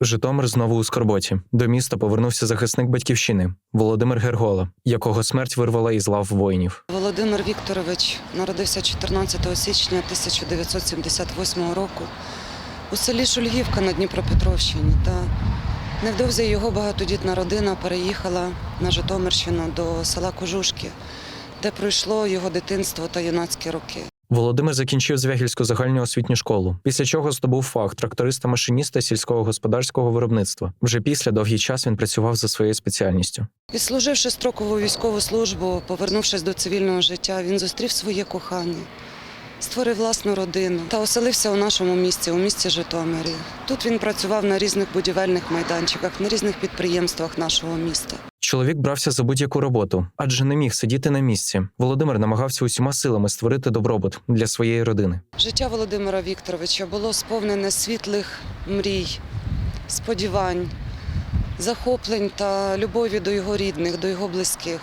Житомир знову у скорботі. До міста повернувся захисник батьківщини Володимир Гергола, якого смерть вирвала із лав воїнів. Володимир Вікторович народився 14 січня 1978 року у селі Шульгівка на Дніпропетровщині. Та невдовзі його багатодітна родина переїхала на Житомирщину до села Кожушки, де пройшло його дитинство та юнацькі роки. Володимир закінчив Звягільську загальну освітню школу, після чого здобув фах тракториста-машиніста сільського господарського виробництва. Вже після довгий час він працював за своєю спеціальністю. Відслуживши строкову військову службу, повернувшись до цивільного життя, він зустрів своє кохання, створив власну родину та оселився у нашому місті, у місті Житомирі. Тут він працював на різних будівельних майданчиках, на різних підприємствах нашого міста. Чоловік брався за будь-яку роботу, адже не міг сидіти на місці. Володимир намагався усіма силами створити добробут для своєї родини. Життя Володимира Вікторовича було сповнене світлих мрій, сподівань, захоплень та любові до його рідних, до його близьких.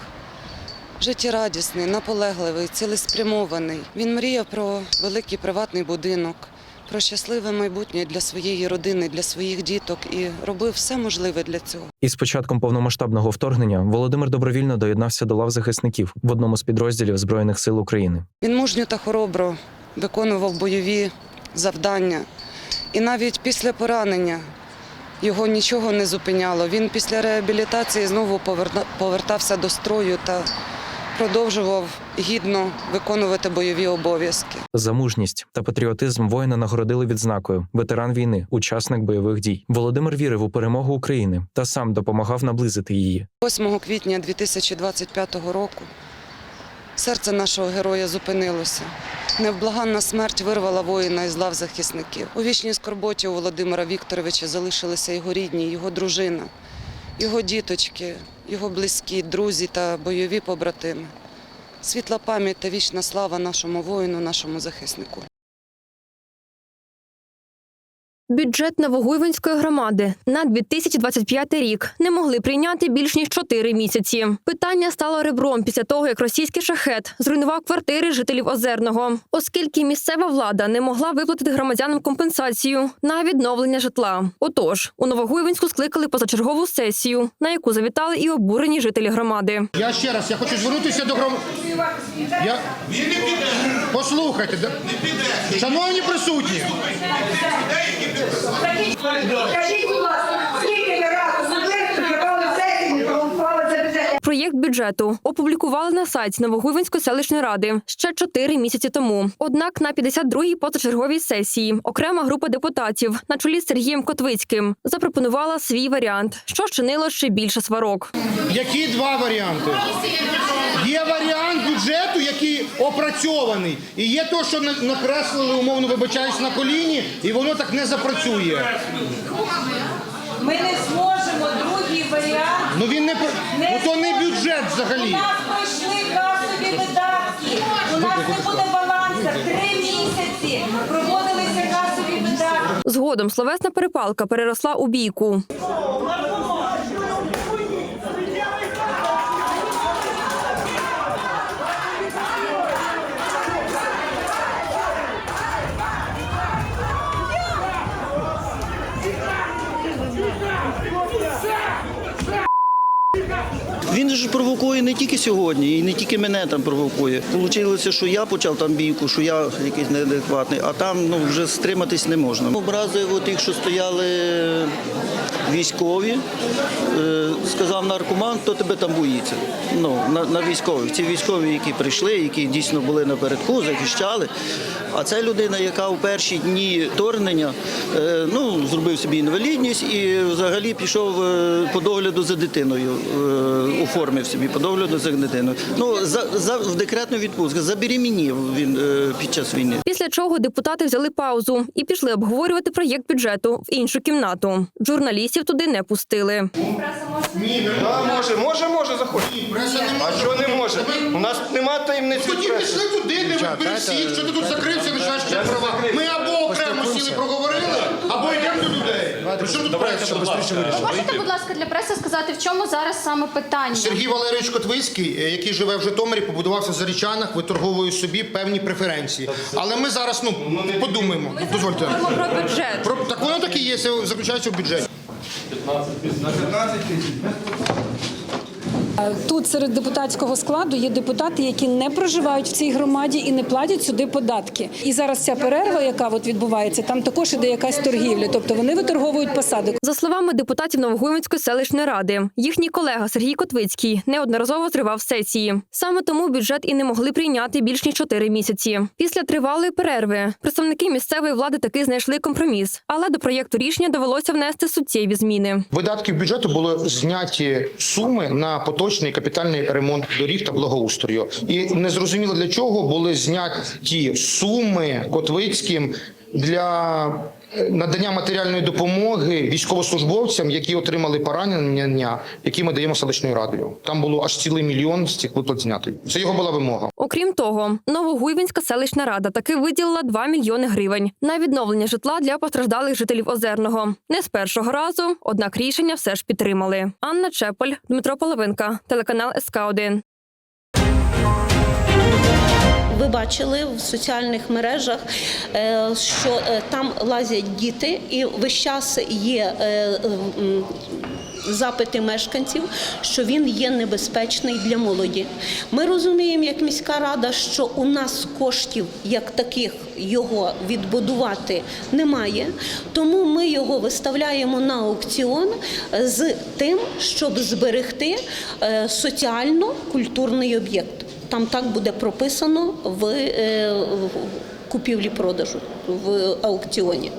Життєрадісний, наполегливий, цілеспрямований. Він мріяв про великий приватний будинок, про щасливе майбутнє для своєї родини, для своїх діток і робив все можливе для цього. І з початком повномасштабного вторгнення Володимир добровільно доєднався до лав захисників в одному з підрозділів Збройних сил України. Він мужньо та хоробро виконував бойові завдання. І навіть після поранення його нічого не зупиняло. Він після реабілітації знову повертався до строю та продовжував гідно виконувати бойові обов'язки. За мужність та патріотизм воїна нагородили відзнакою ветеран війни, учасник бойових дій. Володимир вірив у перемогу України та сам допомагав наблизити її. 8 квітня 2025 року серце нашого героя зупинилося. Невблаганна смерть вирвала воїна із лав захисників. У вічній скорботі у Володимира Вікторовича залишилися його рідні, його дружина, його діточки, його близькі, друзі та бойові побратими. Світла пам'ять та вічна слава нашому воїну, нашому захиснику. Бюджет Новогуйвинської громади на 2025 рік не могли прийняти більш ніж 4 місяці. Питання стало ребром після того, як російський шахет зруйнував квартири жителів Озерного, оскільки місцева влада не могла виплатити громадянам компенсацію на відновлення житла. Отож, у Новогуйвинську скликали позачергову сесію, на яку завітали і обурені жителі громади. Я ще раз, я хочу звернутися до гром... Я... Послухайте, да- шановні присутні, Скажіть, будь ласка, скільки ви разу субвенцію зірвали сесію, проголосували за бюджет? Проєкт бюджету опублікували на сайті Новогуйвинської селищної ради ще чотири місяці тому. Однак на 52-й позачерговій сесії окрема група депутатів на чолі з Сергієм Котвицьким запропонувала свій варіант, що щинило ще більше сварок. які два варіанти? Є варіант бюджету, який опрацьований, і є то, що на- накреслили, умовно вибачаюсь, на коліні, і воно так не запрацює. Ми не зможемо другий варіант. Ну він не про- ну то не бюджет У нас пройшли касові видатки. У нас не буде балансу. Три місяці проводилися касові видатки. Згодом словесна перепалка переросла у бійку. Він ж провокує не тільки сьогодні, і не тільки мене там провокує. Получилося, що я почав там бійку, що я якийсь неадекватний, а там ну вже стриматись не можна. Образив тих, що стояли військові, е, сказав наркоман, хто тебе там боїться. Ну на, на військових. Ці військові, які прийшли, які дійсно були напередку, захищали. А це людина, яка у перші дні вторгнення е, ну, зробив собі інвалідність і взагалі пішов е, по догляду за дитиною, оформив собі по догляду за дитиною. Ну, за, за, в декретну відпустку, забеременів він під час війни. Після чого депутати взяли паузу і пішли обговорювати проєкт бюджету в іншу кімнату. Журналістів туди не пустили. Да, може, може, може не А що не може? У нас нема таємниці від Тоді преси. пішли туди, де ви всіх, що ти тут закрився, починаєш ще права. Ми або окремо сіли проговорили, або йдемо до людей. При чому тут преса? Можете, будь ласка, для преси сказати, в чому зараз саме питання? Сергій Валерійович Котвицький, е, який живе в Житомирі, побудувався в Зарічанах, виторговує собі певні преференції. Але ми зараз ну подумаємо. Дозвольте. Про бюджет. Про так воно так і є, заключається в бюджеті. На 15 тисяч. Тут серед депутатського складу є депутати, які не проживають в цій громаді і не платять сюди податки. І зараз ця перерва, яка от відбувається, там також іде якась торгівля. Тобто вони виторговують посади. За словами депутатів Новогуйвинської селищної ради, їхній колега Сергій Котвицький неодноразово зривав сесії. Саме тому бюджет і не могли прийняти більш ніж чотири місяці. Після тривалої перерви представники місцевої влади таки знайшли компроміс, але до проєкту рішення довелося внести суттєві зміни. Видатків бюджету були зняті суми на поточний капітальний ремонт доріг та благоустрою. І незрозуміло для чого були зняті суми Котвицьким для надання матеріальної допомоги військовослужбовцям, які отримали поранення, які ми даємо селищною радою. Там було аж цілий мільйон з цих виплат знятий. Це його була вимога. Окрім того, Новогуйвинська селищна рада таки виділила 2 мільйони гривень на відновлення житла для постраждалих жителів Озерного. Не з першого разу, однак рішення все ж підтримали. Анна Чеполь, Дмитро Половинка, телеканал СК 1 Ви бачили в соціальних мережах, е, що е, там лазять діти, і весь час є е, запити мешканців, що він є небезпечний для молоді. Ми розуміємо, як міська рада, що у нас коштів як таких його відбудувати немає, тому ми його виставляємо на аукціон з тим, щоб зберегти соціально-культурний об'єкт. Там так буде прописано в, е, купівлі-продажу в аукціоні.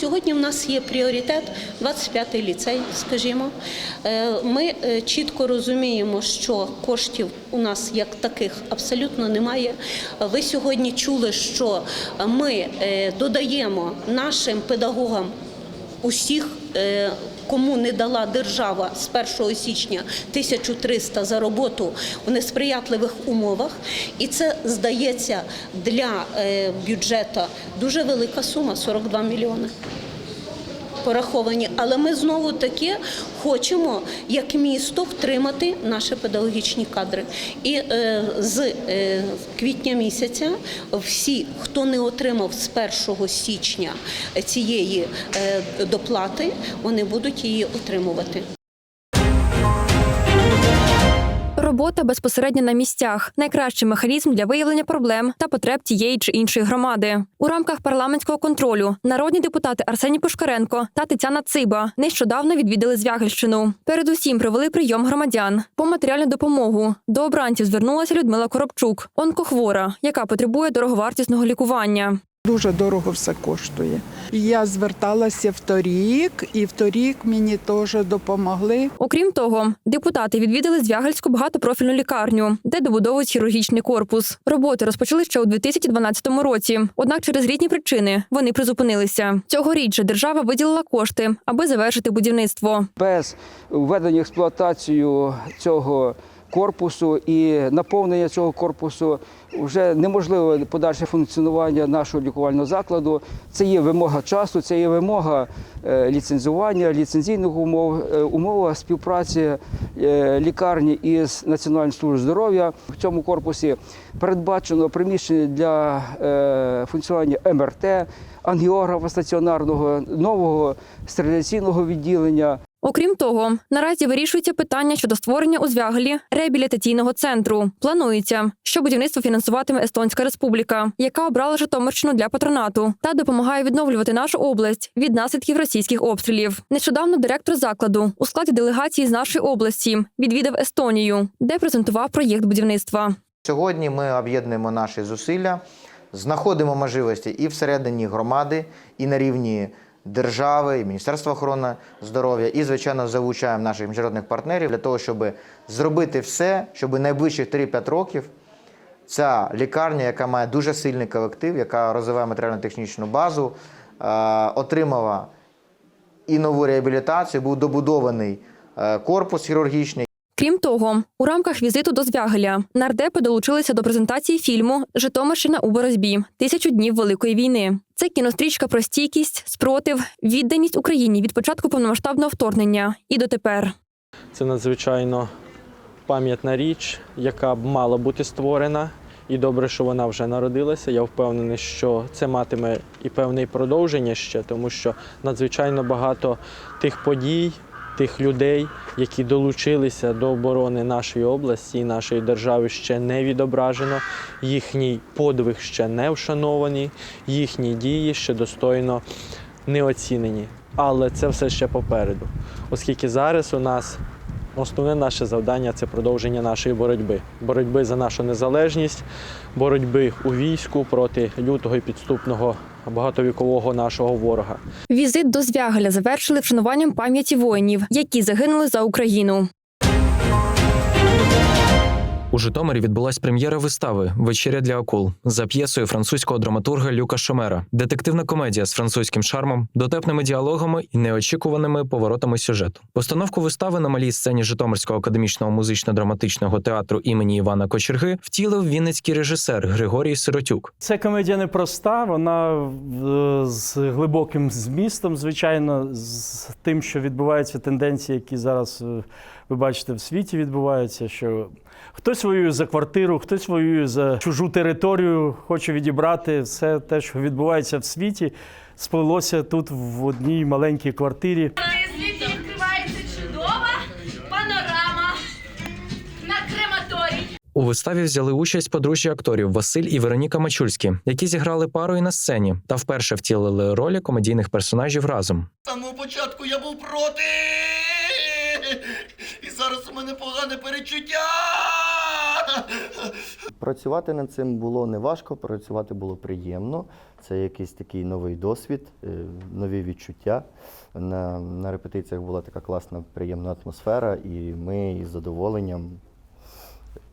Сьогодні в нас є пріоритет 25-й ліцей, скажімо. Е, Ми е, чітко розуміємо, що коштів у нас як таких абсолютно немає. Ви сьогодні чули, що ми е, додаємо нашим педагогам усіх, кому не дала держава з 1 січня 1300 за роботу в несприятливих умовах. І це здається для е, бюджету дуже велика сума 42 мільйони. Пораховані, але ми знову таки хочемо як місто втримати наші педагогічні кадри. І е, з е, квітня місяця всі, хто не отримав з 1 січня цієї е, доплати, вони будуть її отримувати. Робота безпосередньо на місцях найкращий механізм для виявлення проблем та потреб тієї чи іншої громади. У рамках парламентського контролю народні депутати Арсеній Пушкаренко та Тетяна Циба нещодавно відвідали Звягельщину. Передусім провели прийом громадян. По матеріальну допомогу до обранців звернулася Людмила Коробчук, онкохвора, яка потребує дороговартісного лікування. Дуже дорого все коштує. Я зверталася вторік, і вторік мені теж допомогли. Окрім того, депутати відвідали Звягельську багатопрофільну лікарню, де добудовують хірургічний корпус. Роботи розпочали ще у 2012 році. Однак через різні причини вони призупинилися. Цьогоріч же держава виділила кошти, аби завершити будівництво. без введення в експлуатацію цього корпусу і наповнення цього корпусу вже неможливе подальше функціонування нашого лікувального закладу. Це є вимога часу, це є вимога е, ліцензування, ліцензійних умов, е, умова співпраці е, лікарні із Національною службою здоров'я. В цьому корпусі передбачено приміщення для функціонування МРТ, ангіографа стаціонарного, нового стериляційного відділення. Окрім того, наразі вирішується питання щодо створення у Звягелі реабілітаційного центру. Планується, що будівництво фінансуватиме Естонська Республіка, яка обрала Житомирщину для патронату та допомагає відновлювати нашу область від наслідків російських обстрілів. Нещодавно директор закладу у складі делегації з нашої області відвідав Естонію, де презентував проєкт будівництва. Сьогодні ми об'єднуємо наші зусилля, знаходимо можливості і всередині громади, і на рівні держави, і Міністерства охорони здоров'я, і, звичайно, залучаємо наших міжнародних партнерів для того, щоб зробити все, щоб найближчих 3-5 років ця лікарня, яка має дуже сильний колектив, яка розвиває матеріально-технічну базу, е, отримала і нову реабілітацію, був добудований е, корпус хірургічний. Крім того, у рамках візиту до Звягеля нардепи долучилися до презентації фільму Житомирщина у боротьбі тисячу днів Великої війни. Це кінострічка про стійкість, спротив, відданість Україні від початку повномасштабного вторгнення і дотепер. Це надзвичайно пам'ятна річ, яка б мала бути створена. І добре, що вона вже народилася. Я впевнений, що це матиме і певне продовження ще, тому що надзвичайно багато тих подій, тих людей, які долучилися до оборони нашої області і нашої держави, ще не відображено. Їхній подвиг ще не вшанований, їхні дії ще достойно не оцінені. Але це все ще попереду, оскільки зараз у нас Основне наше завдання це продовження нашої боротьби, боротьби за нашу незалежність, боротьби у війську проти лютого і підступного багатовікового нашого ворога. Візит до Звягеля завершили вшануванням пам'яті воїнів, які загинули за Україну. У Житомирі відбулась прем'єра вистави Вечеря для акул за п'єсою французького драматурга Люка Шомера. Детективна комедія з французьким шармом, дотепними діалогами і неочікуваними поворотами сюжету. Постановку вистави на малій сцені Житомирського академічного музично-драматичного театру імені Івана Кочерги втілив вінницький режисер Григорій Сиротюк. Це комедія непроста, вона е, з глибоким змістом, звичайно, з тим, що відбуваються тенденції, які зараз е, ви бачите в світі відбуваються. Що хтось воює за квартиру, хтось воює за чужу територію, хоче відібрати все те, що відбувається в світі, сплелося тут в одній маленькій квартирі. Звідти відкривається чудова панорама на крематорій. У виставі взяли участь подружжя акторів Василь і Вероніка Мачульські, які зіграли парою на сцені та вперше втілили ролі комедійних персонажів разом. З самого початку я був проти. Зараз у мене погане перечуття. Працювати над цим було не важко, працювати було приємно. Це якийсь такий новий досвід, е, нові відчуття. На, на репетиціях була така класна, приємна атмосфера, і ми із задоволенням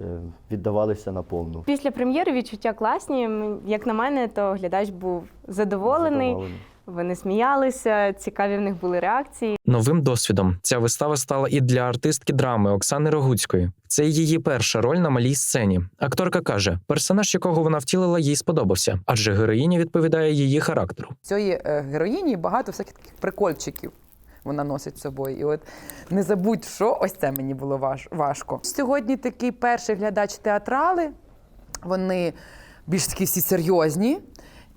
е, віддавалися на повну. Після прем'єри відчуття класні. Як на мене, то глядач був задоволений. Задоволений. Вони сміялися, цікаві в них були реакції. Новим досвідом ця вистава стала і для артистки драми Оксани Рогуцької. Це її перша роль на малій сцені. Акторка каже, персонаж, якого вона втілила, їй сподобався, адже героїня відповідає її характеру. цієї е, героїні багато всяких таких прикольчиків вона носить з собою. І от не забудь, що ось це мені було важ, важко. Сьогодні такий перший глядач театрали, вони більш такі всі серйозні.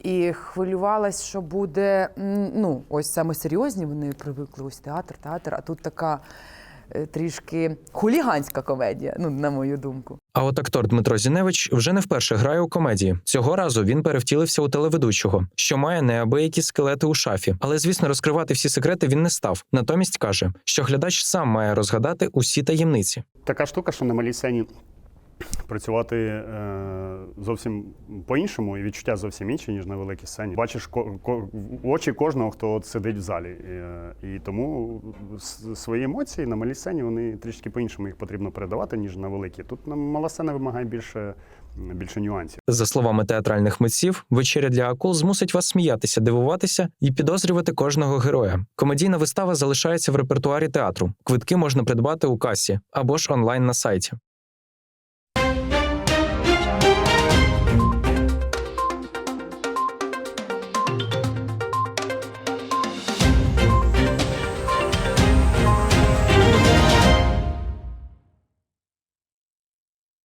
І хвилювалась, що буде ну, ось саме серйозні. Вони привикли ось театр, театр, а тут така е, трішки хуліганська комедія, ну, на мою думку. А от актор Дмитро Зіневич вже не вперше грає у комедії. Цього разу він перевтілився у телеведучого, що має неабиякі скелети у шафі. Але звісно, розкривати всі секрети він не став. Натомість каже, що глядач сам має розгадати усі таємниці. така штука, що на малій сцені працювати е, зовсім по-іншому, і відчуття зовсім інші, ніж на великій сцені. Бачиш очі кожного, хто сидить в залі. І, е, тому свої емоції на малій сцені вони трішки по-іншому їх потрібно передавати, ніж на великій. Тут мала сцена вимагає більше, більше нюансів. За словами театральних митців, вечеря для акул змусить вас сміятися, дивуватися і підозрювати кожного героя. Комедійна вистава залишається в репертуарі театру. Квитки можна придбати у касі або ж онлайн на сайті.